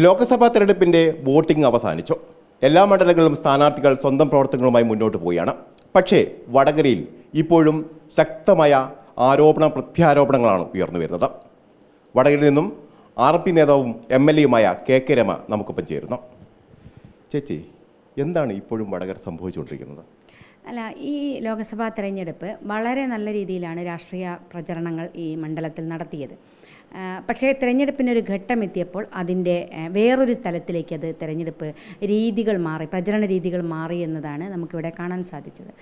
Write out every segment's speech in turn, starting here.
ലോക്സഭാ തെരഞ്ഞെടുപ്പിന്റെ വോട്ടിംഗ് അവസാനിച്ചു. എല്ലാ മണ്ഡലങ്ങളിലും സ്ഥാനാർത്ഥികൾ സ്വന്തം പ്രവർത്തനങ്ങളുമായി മുന്നോട്ട് പോവുകയാണ്. പക്ഷേ വടകരയിൽ ഇപ്പോഴും ശക്തമായ ആരോപണ പ്രത്യാരോപണങ്ങളാണ് ഉയർന്നു വരുന്നത്. വടകരയിൽ നിന്നും ആർ പി നേതാവും എം എൽ എയുമായ കെ കെ രമ നമുക്കൊപ്പം ചേരുന്നു. ചേച്ചി എന്താണ് ഇപ്പോഴും വടകര സംഭവിച്ചുകൊണ്ടിരിക്കുന്നത്? അല്ല ഈ ലോക്സഭാ തെരഞ്ഞെടുപ്പ് വളരെ നല്ല രീതിയിലാണ് രാഷ്ട്രീയ പ്രചരണങ്ങൾ ഈ മണ്ഡലത്തിൽ നടത്തിയത്. പക്ഷേ തിരഞ്ഞെടുപ്പിനൊരു ഘട്ടം എത്തിയപ്പോൾ അതിന്റെ വേറൊരു തലത്തിലേക്ക് അത് തിരഞ്ഞെടുപ്പ് രീതികൾ മാറി പ്രചരണ രീതികൾ മാറി എന്നതാണ് നമുക്കിവിടെ കാണാൻ സാധിച്ചത്.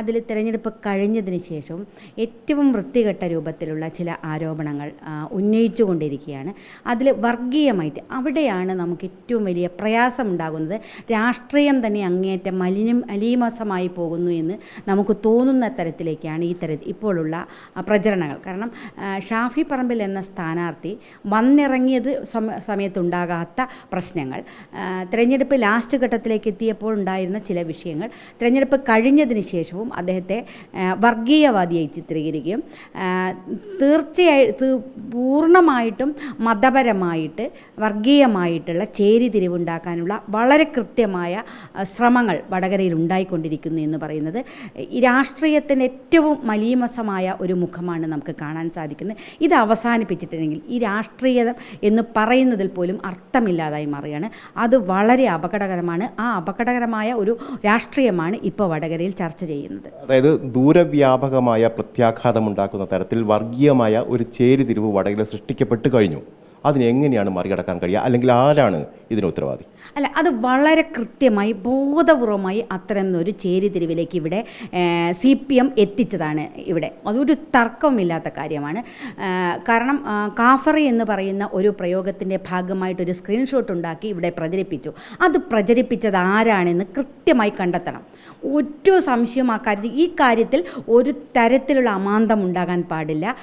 അതിൽ തിരഞ്ഞെടുപ്പ് കഴിഞ്ഞതിന് ശേഷവും ഏറ്റവും വൃത്തികെട്ട രൂപത്തിലുള്ള ചില ആരോപണങ്ങൾ ഉന്നയിച്ചുകൊണ്ടിരിക്കുകയാണ് അതിൽ വർഗീയമായിട്ട് അവിടെയാണ് നമുക്ക് ഏറ്റവും വലിയ പ്രയാസം ഉണ്ടാകുന്നത്. രാഷ്ട്രീയം തന്നെ അങ്ങേയറ്റം മലിനം മലീമസമായി പോകുന്നു എന്ന് നമുക്ക് തോന്നുന്ന തരത്തിലേക്കാണ് ഈ തര ഇപ്പോഴുള്ള പ്രചരണങ്ങൾ. കാരണം ഷാഫി പറമ്പിൽ എന്ന സ്ഥാനാർത്ഥി വന്നിറങ്ങിയത് സമ സമയത്തുണ്ടാകാത്ത പ്രശ്നങ്ങൾ. തിരഞ്ഞെടുപ്പ് ലാസ്റ്റ് ഘട്ടത്തിലേക്ക് എത്തിയപ്പോൾ ഉണ്ടായിരുന്ന ചില വിഷയങ്ങൾ. തിരഞ്ഞെടുപ്പ് കഴിഞ്ഞതിന് ശേഷവും അദ്ദേഹത്തെ വർഗീയവാദിയായി ചിത്രീകരിക്കുകയും തീർച്ചയായി പൂർണമായിട്ടും മതപരമായിട്ട് വർഗീയമായിട്ടുള്ള ചേരിതിരിവുണ്ടാക്കാനുള്ള വളരെ കൃത്യമായ ശ്രമങ്ങൾ വടകരയിൽ ഉണ്ടായിക്കൊണ്ടിരിക്കുന്നു എന്ന് പറയുന്നത് ഈ രാഷ്ട്രീയത്തിന്റെ ഏറ്റവും മലീമസമായ ഒരു മുഖമാണ് നമുക്ക് കാണാൻ സാധിക്കുന്നത്. ഇത് അവസാനിപ്പിച്ചിട്ടുണ്ടെങ്കിൽ ഈ രാഷ്ട്രീയം എന്ന് പറയുന്നതിൽ പോലും അർത്ഥമില്ലാതായി മാറുകയാണ്. അത് വളരെ അപകടകരമാണ്. ആ അപകടകരമായ ഒരു രാഷ്ട്രീയമാണ് ഇപ്പോൾ വടകരയിൽ ചർച്ച ചെയ്യുന്നത്. അതായത് ദൂരവ്യാപകമായ പ്രത്യാഘാതമുണ്ടാക്കുന്ന തരത്തിൽ വർഗീയമായ ഒരു ചേരിതിരിവ് വടകര സൃഷ്ടിക്കപ്പെട്ട് കഴിഞ്ഞു. അതിനെങ്ങനെയാണ് മറികടക്കാൻ കഴിയുക? അല്ലെങ്കിൽ ആരാണ് ഇതിന് ഉത്തരവാദി? അല്ല അത് വളരെ കൃത്യമായി ബോധപൂർവമായി അത്തരം ഒരു ചേരിതിരിവിലേക്ക് ഇവിടെ സി പി എം എത്തിച്ചതാണ് ഇവിടെ. അതൊരു തർക്കവുമില്ലാത്ത കാര്യമാണ്. കാരണം കാഫറി എന്ന് പറയുന്ന ഒരു പ്രയോഗത്തിന്റെ ഭാഗമായിട്ടൊരു സ്ക്രീൻഷോട്ട് ഉണ്ടാക്കി ഇവിടെ പ്രചരിപ്പിച്ചു. അത് പ്രചരിപ്പിച്ചത് ആരാണെന്ന് കൃത്യമായി കണ്ടെത്തണം. ഒറ്റ സംശയം ആ കാര്യത്തിൽ ഈ കാര്യത്തിൽ ഒരു തരത്തിലുള്ള അമാന്തം ഉണ്ടാകാൻ പാടില്ല.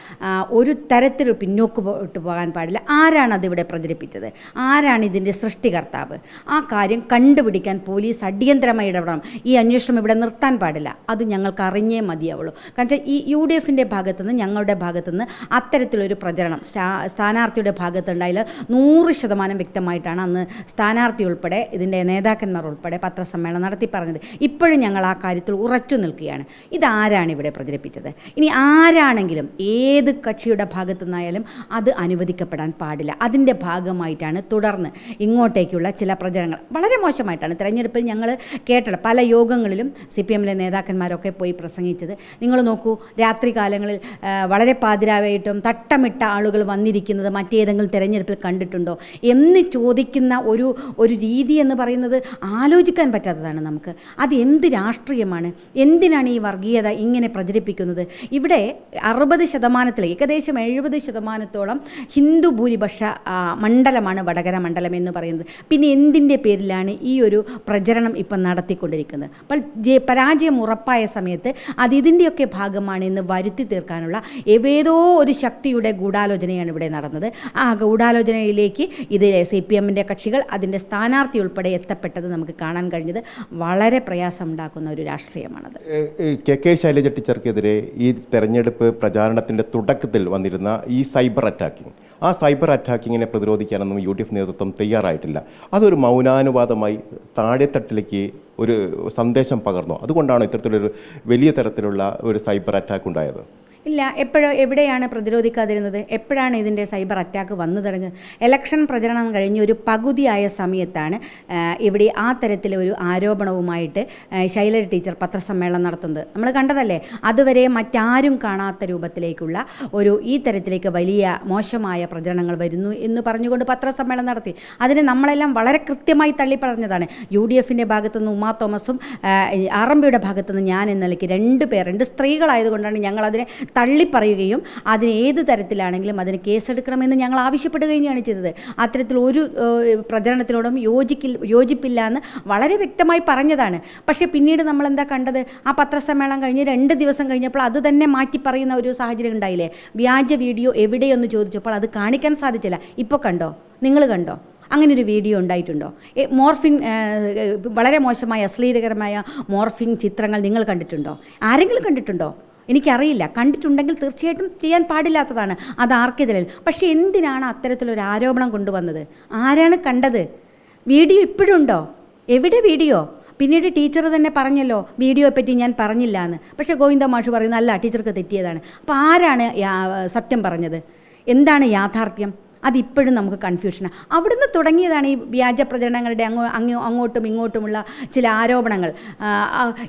ഒരു തരത്തിൽ പിന്നോക്ക് പോകാൻ പാടില്ല. ആരാണ് അതിവിടെ പ്രചരിപ്പിച്ചത്? ആരാണ് ഇതിന്റെ സൃഷ്ടികർത്താവ്? ആ കാര്യം കണ്ടുപിടിക്കാൻ പോലീസ് അടിയന്തരമായി ഇടപെടണം. ഈ അന്വേഷണം ഇവിടെ നിർത്താൻ പാടില്ല. അത് ഞങ്ങൾക്ക് അറിഞ്ഞേ മതിയാവുള്ളൂ. കാരണം ഈ യു ഡി എഫിന്റെ ഭാഗത്തുനിന്ന് ഞങ്ങളുടെ ഭാഗത്തുനിന്ന് അത്തരത്തിലൊരു പ്രചരണം സ്ഥാനാർത്ഥിയുടെ ഭാഗത്തുണ്ടായാൽ നൂറ് ശതമാനം വ്യക്തമായിട്ടാണ് അന്ന് സ്ഥാനാർത്ഥി ഉൾപ്പെടെ ഇതിന്റെ നേതാക്കന്മാർ ഉൾപ്പെടെ പത്രസമ്മേളനം നടത്തി പറഞ്ഞത്. ഇപ്പോഴും ഞങ്ങൾ ആ കാര്യത്തിൽ ഉറച്ചു നിൽക്കുകയാണ്. ഇതാരാണ് ഇവിടെ പ്രചരിപ്പിച്ചത്? ഇനി ആരാണെങ്കിലും ഏത് കക്ഷിയുടെ ഭാഗത്തു നിന്നായാലും അത് അനുവദിക്കപ്പെടാൻ പാടില്ല. അതിന്റെ ഭാഗമായിട്ടാണ് തുടർന്ന് ഇങ്ങോട്ടേക്കുള്ള ചില പ്രചരണങ്ങൾ. വളരെ മോശമായിട്ടാണ് തിരഞ്ഞെടുപ്പിൽ ഞങ്ങൾ കേട്ടത്. പല യോഗങ്ങളിലും സി പി എമ്മിലെ നേതാക്കന്മാരൊക്കെ പോയി പ്രസംഗിച്ചത്. നിങ്ങൾ നോക്കൂ രാത്രി കാലങ്ങളിൽ വളരെ പാതിരാവായിട്ടും തട്ടമിട്ട ആളുകൾ വന്നിരിക്കുന്നത് മറ്റേതെങ്കിലും തിരഞ്ഞെടുപ്പിൽ കണ്ടിട്ടുണ്ടോ? എന്ന് ചോദിക്കുന്ന ഒരു ഒരു രീതി എന്ന് പറയുന്നത് ആലോചിക്കാൻ പറ്റാത്തതാണ് നമുക്ക്. അത് എന്ത് രാഷ്ട്രീയമാണ്? എന്തിനാണ് ഈ വർഗീയത ഇങ്ങനെ പ്രചരിപ്പിക്കുന്നത്? ഇവിടെ അറുപത് ശതമാനത്തിൽ ഏകദേശം എഴുപത് ശതമാനത്തോളം ഹിന്ദു ഭൂരിപക്ഷ മണ്ഡലമാണ് വടകര മണ്ഡലം എന്ന് പറയുന്നത്. പിന്നെ എന്തിന്റെ പേരിലാണ് ഈ ഒരു പ്രചരണം ഇപ്പം നടത്തിക്കൊണ്ടിരിക്കുന്നത്? അപ്പോൾ പരാജയം ഉറപ്പായ സമയത്ത് അത് ഇതിന്റെയൊക്കെ ഭാഗമാണ് എന്ന് വരുത്തി തീർക്കാനുള്ള ഏതോ ഒരു ശക്തിയുടെ ഗൂഢാലോചനയാണ് ഇവിടെ നടന്നത്. ആ ഗൂഢാലോചനയിലേക്ക് ഇത് സി പി എമ്മിന്റെ കക്ഷികൾ അതിന്റെ സ്ഥാനാർത്ഥി ഉൾപ്പെടെ എത്തപ്പെട്ടത് നമുക്ക് കാണാൻ കഴിഞ്ഞത് വളരെ പ്രയാസമുണ്ടാക്കുന്ന ഒരു രാഷ്ട്രീയമാണത്. കെ കെ ശൈലജ ടീച്ചർക്കെതിരെ ഈ തെരഞ്ഞെടുപ്പ് പ്രചാരണത്തിന്റെ തുടക്കത്തിൽ വന്നിരുന്ന ഈ സൈബർ അറ്റാക്കിംഗ്. ആ സൈബർ അറ്റാക്കിങ്ങിനെ പ്രതിരോധിക്കാനൊന്നും യു ഡി എഫ് നേതൃത്വം തയ്യാറായിട്ടില്ല. അതൊരു മൗനാനുവാദമായി താഴെത്തട്ടിലേക്ക് ഒരു സന്ദേശം പകർന്നു. അതുകൊണ്ടാണ് ഇത്തരത്തിലൊരു വലിയ തരത്തിലുള്ള ഒരു സൈബർ അറ്റാക്ക് ഉണ്ടായത്. ഇല്ല എപ്പോഴോ എവിടെയാണ് പ്രതിരോധിക്കാതിരുന്നത്? എപ്പോഴാണ് ഇതിന്റെ സൈബർ അറ്റാക്ക് വന്നു തുടങ്ങുക? ഇലക്ഷൻ പ്രചരണം കഴിഞ്ഞ് ഒരു പകുതിയായ സമയത്താണ് ഇവിടെ ആ തരത്തിലെ ഒരു ആരോപണവുമായിട്ട് ശൈലജ ടീച്ചർ പത്രസമ്മേളനം നടത്തുന്നത്. നമ്മൾ കണ്ടതല്ലേ? അതുവരെ മറ്റാരും കാണാത്ത രൂപത്തിലേക്കുള്ള ഒരു ഈ തരത്തിലേക്ക് വലിയ മോശമായ പ്രചരണങ്ങൾ വരുന്നു എന്ന് പറഞ്ഞുകൊണ്ട് പത്രസമ്മേളനം നടത്തി. അതിനെ നമ്മളെല്ലാം വളരെ കൃത്യമായി തള്ളിപ്പറഞ്ഞതാണ്. യു ഡി എഫിന്റെ ഭാഗത്തുനിന്ന് ഉമാ തോമസും ആർ എം ഭാഗത്തുനിന്ന് ഞാൻ എന്ന നിലയ്ക്ക് രണ്ട് പേർ രണ്ട് സ്ത്രീകളായതുകൊണ്ടാണ് ഞങ്ങൾ അതിനെ തള്ളിപ്പറയുകയും അതിന് ഏത് തരത്തിലാണെങ്കിലും അതിന് കേസെടുക്കണമെന്ന് ഞങ്ങൾ ആവശ്യപ്പെടുകയാണ് ചെയ്തത്. അത്തരത്തിൽ ഒരു പ്രചരണത്തിനോടും യോജിക്കിൽ യോജിപ്പില്ല എന്ന് വളരെ വ്യക്തമായി പറഞ്ഞതാണ്. പക്ഷേ പിന്നീട് നമ്മൾ എന്താ കണ്ടത്? ആ പത്രസമ്മേളനം കഴിഞ്ഞ് രണ്ട് ദിവസം കഴിഞ്ഞപ്പോൾ അത് തന്നെ മാറ്റി പറയുന്ന ഒരു സാഹചര്യം ഉണ്ടായില്ലേ? വ്യാജ വീഡിയോ എവിടെയെന്ന് ചോദിച്ചപ്പോൾ അത് കാണിക്കാൻ സാധിച്ചില്ല. ഇപ്പോൾ കണ്ടോ? നിങ്ങൾ കണ്ടോ? അങ്ങനെ ഒരു വീഡിയോ ഉണ്ടായിട്ടുണ്ടോ? മോർഫിൻ വളരെ മോശമായ അശ്ലീലകരമായ മോർഫിൻ ചിത്രങ്ങൾ നിങ്ങൾ കണ്ടിട്ടുണ്ടോ? ആരെങ്കിലും കണ്ടിട്ടുണ്ടോ? എനിക്കറിയില്ല. കണ്ടിട്ടുണ്ടെങ്കിൽ തീർച്ചയായിട്ടും ചെയ്യാൻ പാടില്ലാത്തതാണ്. അത് ആർക്കെതിരെ പക്ഷേ എന്തിനാണ് അത്തരത്തിലൊരു ആരോപണം കൊണ്ടുവന്നത്? ആരാണ് കണ്ടത്? വീഡിയോ ഇപ്പോഴുണ്ടോ എവിടെ വീഡിയോ? പിന്നീട് ടീച്ചർ തന്നെ പറഞ്ഞല്ലോ വീഡിയോയെ പറ്റി ഞാൻ പറഞ്ഞില്ല എന്ന് പക്ഷേ ഗോവിന്ദ മാഷ് പറയുന്നത് അല്ല ടീച്ചർക്ക് തെറ്റിയതാണ്. അപ്പോൾ ആരാണ് സത്യം പറഞ്ഞത്? എന്താണ് യാഥാർത്ഥ്യം? അതിപ്പോഴും നമുക്ക് കൺഫ്യൂഷനാണ് അവിടുന്ന് തുടങ്ങിയതാണ് ഈ വ്യാജ പ്രചരണങ്ങളുടെ അങ്ങോ അങ്ങോ അങ്ങോട്ടും ഇങ്ങോട്ടുമുള്ള ചില ആരോപണങ്ങൾ.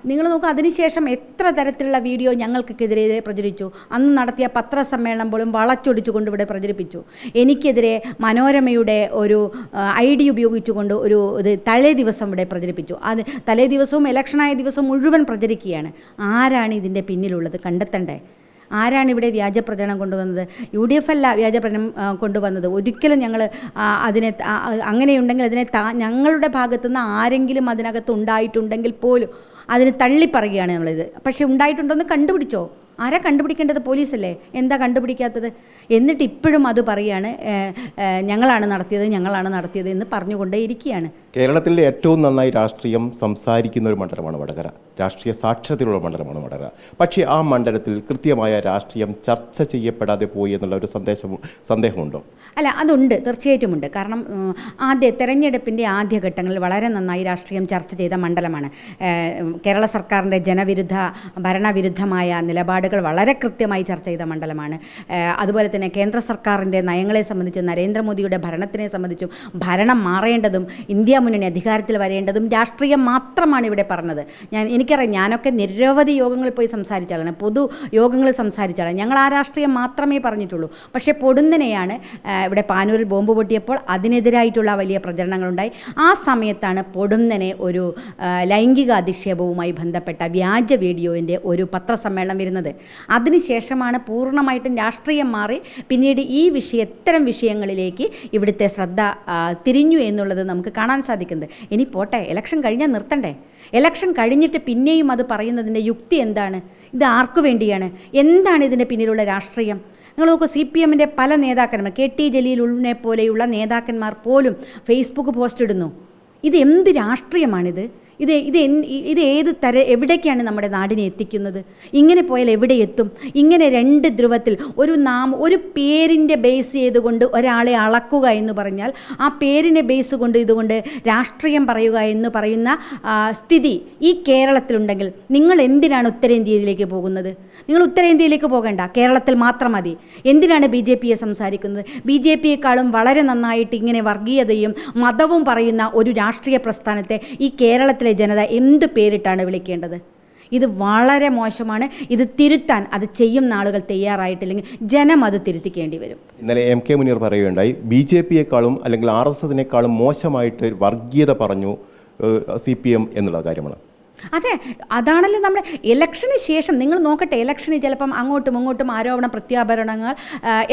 നിങ്ങൾ നോക്കുക അതിനുശേഷം എത്ര തരത്തിലുള്ള വീഡിയോ ഞങ്ങൾക്കെതിരെ പ്രചരിച്ചു. അന്ന് നടത്തിയ പത്രസമ്മേളനം പോലും വളച്ചൊടിച്ചുകൊണ്ട് ഇവിടെ പ്രചരിപ്പിച്ചു. എനിക്കെതിരെ മനോരമയുടെ ഒരു ഐ ഡി ഉപയോഗിച്ചുകൊണ്ട് ഒരു ഇത് തലേ ദിവസം ഇവിടെ പ്രചരിപ്പിച്ചു. അത് തലേ ദിവസവും ഇലക്ഷനായ ദിവസം മുഴുവൻ പ്രചരിക്കുകയാണ്. ആരാണ് ഇതിന്റെ പിന്നിലുള്ളത്? കണ്ടെത്തണ്ടേ? ആരാണ് ഇവിടെ വ്യാജ പ്രചരണം കൊണ്ടുവന്നത്? യു ഡി എഫ് അല്ല വ്യാജ പ്രചരണം കൊണ്ടുവന്നത്. ഒരിക്കലും ഞങ്ങൾ അതിനെ അങ്ങനെയുണ്ടെങ്കിൽ അതിനെ ഞങ്ങളുടെ ഭാഗത്തുനിന്ന് ആരെങ്കിലും അതിനകത്ത് ഉണ്ടായിട്ടുണ്ടെങ്കിൽ പോലും അതിന് തള്ളിപ്പറയുകയാണ് നമ്മളിത്. പക്ഷേ ഉണ്ടായിട്ടുണ്ടോ എന്ന് കണ്ടുപിടിച്ചോ? ആരാ കണ്ടുപിടിക്കേണ്ടത്? പോലീസല്ലേ? എന്താ കണ്ടുപിടിക്കാത്തത്? എന്നിട്ട് ഇപ്പോഴും അത് ഏ, ഞങ്ങളാണ് നടത്തിയത് ഞങ്ങളാണ് നടത്തിയത് എന്ന് പറഞ്ഞുകൊണ്ടേ ഇരിക്കുകയാണ് കേരളത്തിലെ ഏറ്റവും നന്നായി രാഷ്ട്രീയം സംസാരിക്കുന്ന ഒരു മണ്ഡലമാണ് വടകര. രാഷ്ട്രീയ സാക്ഷരതയുള്ള മണ്ഡലമാണ് വടകര. പക്ഷേ ആ മണ്ഡലത്തിൽ കൃത്യമായ രാഷ്ട്രീയം ചർച്ച ചെയ്യപ്പെടാതെ പോയി എന്നുള്ള ഒരു സന്ദേശം സന്ദേഹമുണ്ടോ? അല്ല അതുണ്ട്. തീർച്ചയായിട്ടും ഉണ്ട് കാരണം ആദ്യ തെരഞ്ഞെടുപ്പിന്റെ ആദ്യഘട്ടങ്ങളിൽ വളരെ നന്നായി രാഷ്ട്രീയം ചർച്ച ചെയ്ത മണ്ഡലമാണ്. കേരള സർക്കാരിന്റെ ജനവിരുദ്ധ ഭരണവിരുദ്ധമായ നിലപാടുകൾ വളരെ കൃത്യമായി ചർച്ച ചെയ്ത മണ്ഡലമാണ്. അതുപോലെ തന്നെ കേന്ദ്ര സർക്കാരിന്റെ നയങ്ങളെ സംബന്ധിച്ചും നരേന്ദ്രമോദിയുടെ ഭരണത്തിനെ സംബന്ധിച്ചും ഭരണം മാറേണ്ടതും ഇന്ത്യ മുന്നണി അധികാരത്തിൽ വരേണ്ടതും രാഷ്ട്രീയം മാത്രമാണ് ഇവിടെ പറഞ്ഞത്. ഞാൻ എനിക്കറിയാം ഞാനൊക്കെ നിരവധി യോഗങ്ങളിൽ പോയി സംസാരിച്ചാലാണ് പൊതു യോഗങ്ങളിൽ സംസാരിച്ചാണ് ഞങ്ങൾ ആ രാഷ്ട്രീയം മാത്രമേ പറഞ്ഞിട്ടുള്ളൂ. പക്ഷേ പൊടുന്നനെയാണ് ഇവിടെ പാനൂരിൽ ബോംബ് പൊട്ടിയപ്പോൾ അതിനെതിരായിട്ടുള്ള വലിയ പ്രചരണങ്ങളുണ്ടായി. ആ സമയത്താണ് പൊടുന്നനെ ഒരു ലൈംഗിക അധിക്ഷേപവുമായി ബന്ധപ്പെട്ട വ്യാജ വീഡിയോവിന്റെ ഒരു പത്രസമ്മേളനം വരുന്നത്. അതിനുശേഷമാണ് പൂർണമായിട്ടും രാഷ്ട്രീയം മാറി. പിന്നീട് ഈ വിഷയം ഇത്തരം വിഷയങ്ങളിലേക്ക് ഇവിടുത്തെ ശ്രദ്ധ തിരിഞ്ഞു എന്നുള്ളത് നമുക്ക് കാണാൻ സാധിക്കുന്നത്. ഇനി പോട്ടെ ഇലക്ഷൻ കഴിഞ്ഞാൽ നിർത്തണ്ടേ? ഇലക്ഷൻ കഴിഞ്ഞിട്ട് പിന്നെയും അത് പറയുന്നതിന്റെ യുക്തി എന്താണ്? ഇത് ആർക്കു വേണ്ടിയാണ്? എന്താണ് ഇതിന്റെ പിന്നിലുള്ള രാഷ്ട്രീയം? നിങ്ങൾ നോക്കൂ സി പി എമ്മിന്റെ പല നേതാക്കന്മാർ കെ ടി ജലീൽ ഉള്ളിനെ പോലെയുള്ള നേതാക്കന്മാർ പോലും ഫേസ്ബുക്ക് പോസ്റ്റ് ഇടുന്നു. ഇത് എന്ത് രാഷ്ട്രീയമാണിത്? ഇത് ഇത് ഇത് ഏത് തര എവിടേക്കാണ് നമ്മുടെ നാടിനെ എത്തിക്കുന്നത്? ഇങ്ങനെ പോയാൽ എവിടെ എത്തും? ഇങ്ങനെ രണ്ട് ധ്രുവത്തിൽ ഒരു നാം ഒരു പേരിന്റെ ബേസ് ചെയ്തുകൊണ്ട് ഒരാളെ അളക്കുക എന്ന് പറഞ്ഞാൽ ആ പേരിനെ ബേസ് കൊണ്ട് ഇതുകൊണ്ട് രാഷ്ട്രീയം പറയുക എന്ന് പറയുന്ന സ്ഥിതി ഈ കേരളത്തിലുണ്ടെങ്കിൽ നിങ്ങൾ എന്തിനാണ് ഉത്തരേന്ത്യയിലേക്ക് പോകുന്നത്? നിങ്ങൾ ഉത്തരേന്ത്യയിലേക്ക് പോകണ്ട കേരളത്തിൽ മാത്രം മതി. എന്തിനാണ് ബി ജെ പിയെ സംസാരിക്കുന്നത്? ബി ജെ പിയെക്കാളും വളരെ നന്നായിട്ട് ഇങ്ങനെ വർഗീയതയും മതവും പറയുന്ന ഒരു രാഷ്ട്രീയ പ്രസ്ഥാനത്തെ ഈ കേരളത്തിലെ ജനത എന്ത് പേരിട്ടാണ് വിളിക്കേണ്ടത്? ഇത് വളരെ മോശമാണ്. ഇത് തിരുത്താൻ അത് ചെയ്യുന്ന ആളുകൾ തയ്യാറായിട്ടില്ലെങ്കിൽ ജനം അത് തിരുത്തിക്കേണ്ടി വരും. ഇന്നലെ എം കെ മുനീർ പറയുകയുണ്ടായി. ബി ജെ പിയെക്കാളും അല്ലെങ്കിൽ ആർ എസ് എസിനേക്കാളും മോശമായിട്ട് വർഗീയത പറഞ്ഞു സി പി എം എന്നുള്ള കാര്യമാണ്. അതെ അതാണല്ലോ നമ്മൾ ഇലക്ഷന് ശേഷം നിങ്ങൾ നോക്കട്ടെ ഇലക്ഷന് ചിലപ്പം അങ്ങോട്ടും ഇങ്ങോട്ടും ആരോപണ പ്രത്യാപരണങ്ങൾ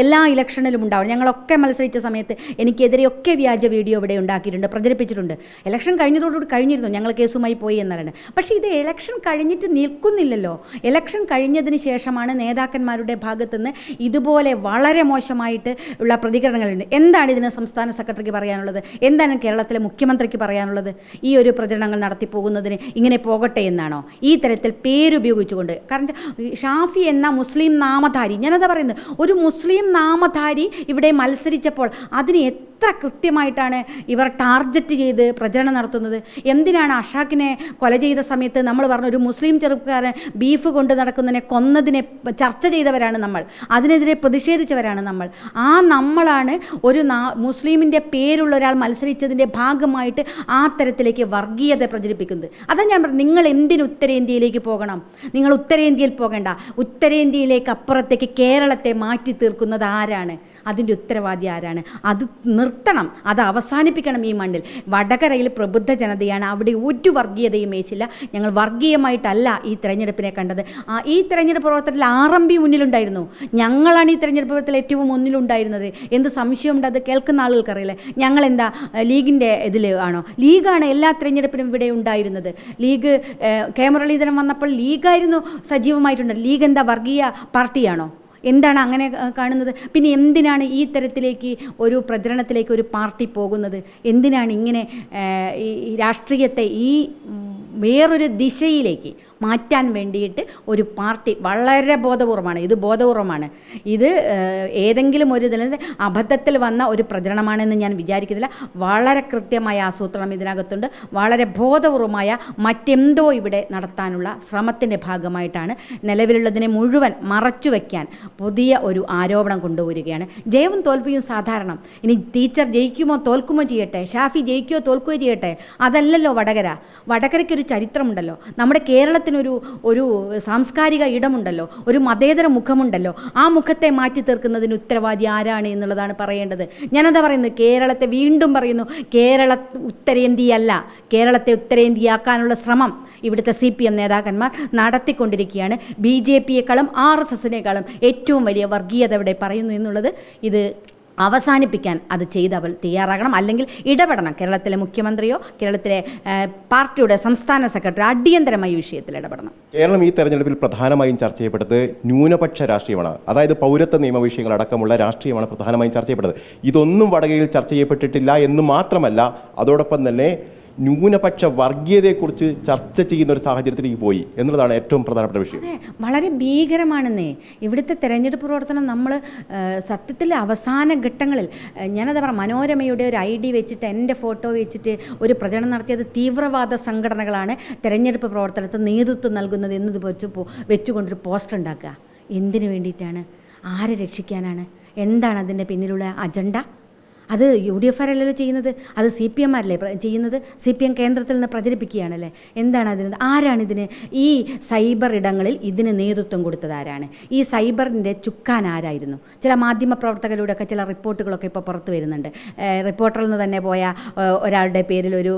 എല്ലാ ഇലക്ഷനിലും ഉണ്ടാവും. ഞങ്ങളൊക്കെ മത്സരിച്ച സമയത്ത് എനിക്കെതിരെയൊക്കെ വ്യാജ വീഡിയോ ഇവിടെ ഉണ്ടാക്കിയിട്ടുണ്ട് പ്രചരിപ്പിച്ചിട്ടുണ്ട്. ഇലക്ഷൻ കഴിഞ്ഞതോടുകൂടി കഴിഞ്ഞിരുന്നു ഞങ്ങൾ കേസുമായി പോയി എന്നാലാണ് പക്ഷേ ഇത് ഇലക്ഷൻ കഴിഞ്ഞിട്ട് നിൽക്കുന്നില്ലല്ലോ. ഇലക്ഷൻ കഴിഞ്ഞതിന് ശേഷമാണ് നേതാക്കന്മാരുടെ ഭാഗത്തുനിന്ന് ഇതുപോലെ വളരെ മോശമായിട്ട് ഉള്ള പ്രതികരണങ്ങളുണ്ട്. എന്താണ് ഇതിന് സംസ്ഥാന സെക്രട്ടറിക്ക് പറയാനുള്ളത്? എന്താണ് കേരളത്തിലെ മുഖ്യമന്ത്രിക്ക് പറയാനുള്ളത്? ഈ ഒരു പ്രചരണങ്ങൾ നടത്തി പോകുന്നതിന് ഇങ്ങനെ പോകട്ടെ എന്നാണോ? ഈ തരത്തിൽ പേരുപയോഗിച്ചുകൊണ്ട്. കാരണം ഷാഫി എന്ന മുസ്ലിം നാമധാരി ഞാനതാ പറയുന്നത് ഒരു മുസ്ലിം നാമധാരി ഇവിടെ മത്സരിച്ചപ്പോൾ അതിന് എത്ര കൃത്യമായിട്ടാണ് ഇവർ ടാർജറ്റ് ചെയ്ത് പ്രചരണം നടത്തുന്നത്? എന്തിനാണ് അഷാഖിനെ കൊല ചെയ്ത സമയത്ത് നമ്മൾ പറഞ്ഞ ഒരു മുസ്ലിം ചെറുപ്പക്കാരൻ ബീഫ് കൊണ്ട് നടക്കുന്നതിനെ കൊന്നതിനെ ചർച്ച ചെയ്തവരാണ് നമ്മൾ. അതിനെതിരെ പ്രതിഷേധിച്ചവരാണ് നമ്മൾ. ആ നമ്മളാണ് ഒരു മുസ്ലിമിന്റെ പേരുള്ള ഒരാൾ മത്സരിച്ചതിന്റെ ഭാഗമായിട്ട് ആ തരത്തിലേക്ക് വർഗീയത പ്രചരിപ്പിക്കുന്നത്. അതാ ഞാൻ പറഞ്ഞു നിങ്ങൾ എന്തിന് ഉത്തരേന്ത്യയിലേക്ക് പോകണം? നിങ്ങൾ ഉത്തരേന്ത്യയിൽ പോകേണ്ട. ഉത്തരേന്ത്യയിലേക്ക് അപ്പുറത്തേക്ക് കേരളത്തെ മാറ്റി തീർക്കുന്നത് ആരാണ്? അതിന്റെ ഉത്തരവാദി ആരാണ്? അത് നിർത്തണം. അത് അവസാനിപ്പിക്കണം ഈ മണ്ണിൽ. വടകരയിൽ പ്രബുദ്ധ ജനതയാണ്. അവിടെ ഒരു വർഗീയതയും ഏച്ചില്ല ഞങ്ങൾ വർഗീയമായിട്ടല്ല ഈ തെരഞ്ഞെടുപ്പിനെ കണ്ടത്. ഈ തെരഞ്ഞെടുപ്പ് പ്രവർത്തനത്തിൽ ആർ എം പി മുന്നിലുണ്ടായിരുന്നു. ഞങ്ങളാണ് ഈ തെരഞ്ഞെടുപ്പ് പ്രവർത്തനത്തിൽ ഏറ്റവും മുന്നിലുണ്ടായിരുന്നത്. എന്ത് സംശയമുണ്ട്? അത് കേൾക്കുന്ന ആളുകൾക്കറിയില്ലേ. ഞങ്ങളെന്താ ലീഗിന്റെ ഇതിൽ ആണോ? ലീഗാണ് എല്ലാ തെരഞ്ഞെടുപ്പിനും ഇവിടെ ഉണ്ടായിരുന്നത്. ലീഗ് കെ മുരളീധരൻ വന്നപ്പോൾ ലീഗായിരുന്നു സജീവമായിട്ടുണ്ട് ലീഗ് എന്താ വർഗീയ പാർട്ടിയാണോ? എന്താണ് അങ്ങനെ കാണുന്നത്? പിന്നെ എന്തിനാണ് ഈ തരത്തിലേക്ക് ഒരു പ്രചരണത്തിലേക്ക് ഒരു പാർട്ടി പോകുന്നത്? എന്തിനാണ് ഇങ്ങനെ ഈ രാഷ്ട്രീയത്തെ ഈ വേറൊരു ദിശയിലേക്ക് മാറ്റാൻ വേണ്ടിയിട്ട് ഒരു പാർട്ടി വളരെ ബോധപൂർവമാണ്. ഇത് ബോധപൂർവമാണ്. ഇത് ഏതെങ്കിലും ഒരു ഇതിൽ അബദ്ധത്തിൽ വന്ന ഒരു പ്രചരണമാണെന്ന് ഞാൻ വിചാരിക്കുന്നില്ല. വളരെ കൃത്യമായ ആസൂത്രണം ഇതിനകത്തുണ്ട്. വളരെ ബോധപൂർവമായ മറ്റെന്തോ ഇവിടെ നടത്താനുള്ള ശ്രമത്തിന്റെ ഭാഗമായിട്ടാണ് നിലവിലുള്ളതിനെ മുഴുവൻ മറച്ചു വയ്ക്കാൻ പുതിയ ഒരു ആരോപണം കൊണ്ടുവരികയാണ്. ജയവും തോൽവിയും സാധാരണം. ഇനി ടീച്ചർ ജയിക്കുമോ തോൽക്കുമോ ചെയ്യട്ടെ? ഷാഫി ജയിക്കുമോ തോൽക്കുകയോ ചെയ്യട്ടെ? അതല്ലല്ലോ വടകര. വടകരയ്ക്കൊരു ചരിത്രമുണ്ടല്ലോ. നമ്മുടെ കേരളത്തിനൊരു ഒരു സാംസ്കാരിക ഇടമുണ്ടല്ലോ ഒരു മതേതര മുഖമുണ്ടല്ലോ ആ മുഖത്തെ മാറ്റി തീർക്കുന്നതിന് ഉത്തരവാദി ആരാണ് എന്നുള്ളതാണ് പറയേണ്ടത്. ഞാനതാ പറയുന്നത് കേരളത്തെ വീണ്ടും പറയുന്നു കേരള ഉത്തരേന്ത്യയല്ല കേരളത്തെ ഉത്തരേന്ത്യയാക്കാനുള്ള ശ്രമം ഇവിടുത്തെ സി പി എം നേതാക്കന്മാർ നടത്തിക്കൊണ്ടിരിക്കുകയാണ്. ബി ജെ പിയെക്കാളും ആർ എസ് എസിനേക്കാളും ഏറ്റവും വലിയ വർഗീയത ഇവിടെ പറയുന്നു എന്നുള്ളത് ഇത് അവസാനിപ്പിക്കാൻ അത് ചെയ്ത് അവൾ തയ്യാറാകണം. അല്ലെങ്കിൽ ഇടപെടണം. കേരളത്തിലെ മുഖ്യമന്ത്രിയോ കേരളത്തിലെ പാർട്ടിയുടെ സംസ്ഥാന സെക്രട്ടറി അടിയന്തരമായി ഈ വിഷയത്തിൽ ഇടപെടണം. കേരളം ഈ തെരഞ്ഞെടുപ്പിൽ പ്രധാനമായും ചർച്ച ചെയ്യപ്പെട്ടത് ന്യൂനപക്ഷ രാഷ്ട്രീയമാണ്. അതായത് പൗരത്വ നിയമ വിഷയങ്ങൾ അടക്കമുള്ള രാഷ്ട്രീയമാണ് പ്രധാനമായും ചർച്ച ചെയ്യപ്പെട്ടത്. ഇതൊന്നും വടകരയിൽ ചർച്ച ചെയ്യപ്പെട്ടിട്ടില്ല എന്ന് മാത്രമല്ല അതോടൊപ്പം തന്നെ ന്യൂനപക്ഷ വർഗീയതയെക്കുറിച്ച് ചർച്ച ചെയ്യുന്ന ഒരു സാഹചര്യത്തിലേക്ക് പോയി എന്നുള്ളതാണ് ഏറ്റവും പ്രധാനപ്പെട്ട വിഷയം. വളരെ ഭീകരമാണെന്നേ. ഇവിടുത്തെ തെരഞ്ഞെടുപ്പ് പ്രവർത്തനം നമ്മൾ സത്യത്തിൽ അവസാന ഘട്ടങ്ങളിൽ ഞാനത് പറ മനോരമയുടെ ഒരു ഐ ഡി വെച്ചിട്ട് എന്റെ ഫോട്ടോ വെച്ചിട്ട് ഒരു പ്രചരണം നടത്തിയത് തീവ്രവാദ സംഘടനകളാണ് തെരഞ്ഞെടുപ്പ് പ്രവർത്തനത്തിന് നേതൃത്വം നൽകുന്നത് എന്നത് വെച്ച് വെച്ചുകൊണ്ടൊരു പോസ്റ്റർ ഉണ്ടാക്കുക. എന്തിനു വേണ്ടിയിട്ടാണ്? ആരെ രക്ഷിക്കാനാണ്? എന്താണ് അതിന്റെ പിന്നിലുള്ള അജണ്ട? അത് യു ഡി എഫ് ആരല്ലല്ലോ ചെയ്യുന്നത്? അത് സി പി എം ആരല്ലേ ചെയ്യുന്നത്? സി പി എം കേന്ദ്രത്തിൽ നിന്ന് പ്രചരിപ്പിക്കുകയാണല്ലേ? എന്താണ് അതിന് ആരാണിതിന് ഈ സൈബർ ഇടങ്ങളിൽ ഇതിന് നേതൃത്വം കൊടുത്തത് ആരാണ്? ഈ സൈബറിന്റെ ചുക്കാൻ ആരായിരുന്നു? ചില മാധ്യമ പ്രവർത്തകരുടെയൊക്കെ ചില റിപ്പോർട്ടുകളൊക്കെ ഇപ്പോൾ പുറത്തു വരുന്നുണ്ട്. റിപ്പോർട്ടറിൽ നിന്ന് തന്നെ പോയ ഒരാളുടെ പേരിൽ ഒരു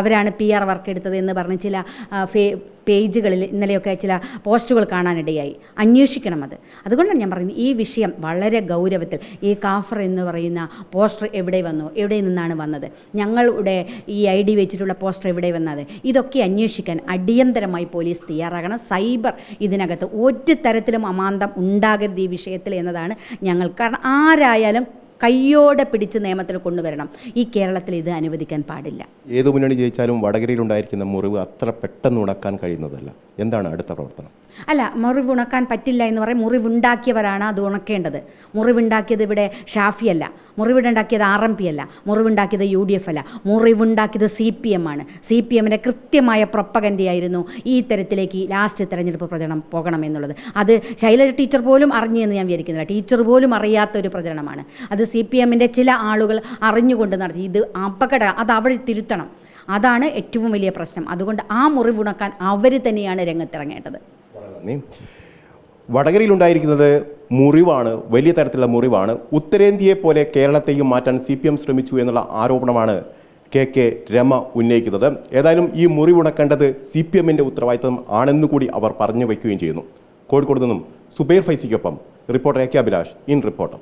അവരാണ് പി ആർ വർക്ക് എടുത്തത് എന്ന് പറഞ്ഞ് ചില ഫേ പേജുകളിൽ ഇന്നലെയൊക്കെ ചില പോസ്റ്റുകൾ കാണാനിടയായി. അന്വേഷിക്കണം അത്. അതുകൊണ്ടാണ് ഞാൻ പറയുന്നത് ഈ വിഷയം വളരെ ഗൗരവത്തിൽ ഈ കാഫർ എന്ന് പറയുന്ന പോസ്റ്റർ എവിടെ വന്നു? എവിടെ നിന്നാണ് വന്നത്? ഞങ്ങളുടെ ഈ ഐ ഡി വെച്ചിട്ടുള്ള പോസ്റ്റർ എവിടെ വന്നത്? ഇതൊക്കെ അന്വേഷിക്കാൻ അടിയന്തരമായി പോലീസ് തയ്യാറാകണം. സൈബർ ഇതിനകത്ത് ഒരു തരത്തിലും അമാന്തം ഉണ്ടാകരുത് ഈ വിഷയത്തിൽ എന്നതാണ് ഞങ്ങൾ കാരണം ആരായാലും കയ്യോടെ പിടിച്ച് നിയമത്തിൽ കൊണ്ടുവരണം. ഈ കേരളത്തിൽ ഇത് അനുവദിക്കാൻ പാടില്ല. ഏത് മുന്നണി ജയിച്ചാലും വടകരയിൽ ഉണ്ടായിരിക്കുന്ന മുറിവ് അത്ര പെട്ടെന്ന് ഉണക്കാൻ കഴിയുന്നതല്ല. എന്താണ് അടുത്ത പ്രവർത്തനം? അല്ല മുറിവ് ഉണക്കാൻ പറ്റില്ല എന്ന് പറയും. മുറിവുണ്ടാക്കിയവരാണ് അത് ഉണക്കേണ്ടത്. മുറിവുണ്ടാക്കിയത് ഇവിടെ ഷാഫിയല്ല മുറിവുണ്ടാക്കിയത് ആർ എം പി അല്ല. മുറിവുണ്ടാക്കിയത് യു ഡി എഫ് അല്ല. മുറിവുണ്ടാക്കിയത് സി പി എം ആണ്. സി പി എമ്മിന്റെ കൃത്യമായ പ്രൊപ്പകന്റെയായിരുന്നു ഈ തരത്തിലേക്ക് ലാസ്റ്റ് തെരഞ്ഞെടുപ്പ് പ്രചരണം പോകണം എന്നുള്ളത്. അത് ശൈലജ ടീച്ചർ പോലും അറിഞ്ഞു എന്ന് ഞാൻ വിചാരിക്കുന്നില്ല. ടീച്ചർ പോലും അറിയാത്ത ഒരു പ്രചരണമാണ്. അത് സി പി എമ്മിന്റെ ചില ആളുകൾ അറിഞ്ഞുകൊണ്ട് നടത്തി. ഇത് അപകട അത് അവിടെ തിരുത്തണം. അതാണ് ഏറ്റവും വലിയ പ്രശ്നം. അതുകൊണ്ട് ആ മുറിവുണക്കാൻ അവർ തന്നെയാണ് രംഗത്തിറങ്ങേണ്ടത്. നന്ദി വടകരയിലുണ്ടായിരിക്കുന്നത് മുറിവാണ് വലിയ തരത്തിലുള്ള മുറിവാണ്. ഉത്തരേന്ത്യയെ പോലെ കേരളത്തെയും മാറ്റാൻ സി പി എം ശ്രമിച്ചു എന്നുള്ള ആരോപണമാണ് കെ കെ രമ ഉന്നയിക്കുന്നത്. ഏതായാലും ഈ മുറിവുണക്കേണ്ടത് സി പി എമ്മിന്റെ ഉത്തരവാദിത്തം ആണെന്ന് കൂടി അവർ പറഞ്ഞു വയ്ക്കുകയും ചെയ്യുന്നു. കോഴിക്കോട് നിന്നും Zubair ഫൈസിക്കൊപ്പം reporter A K Abhilash in reporter.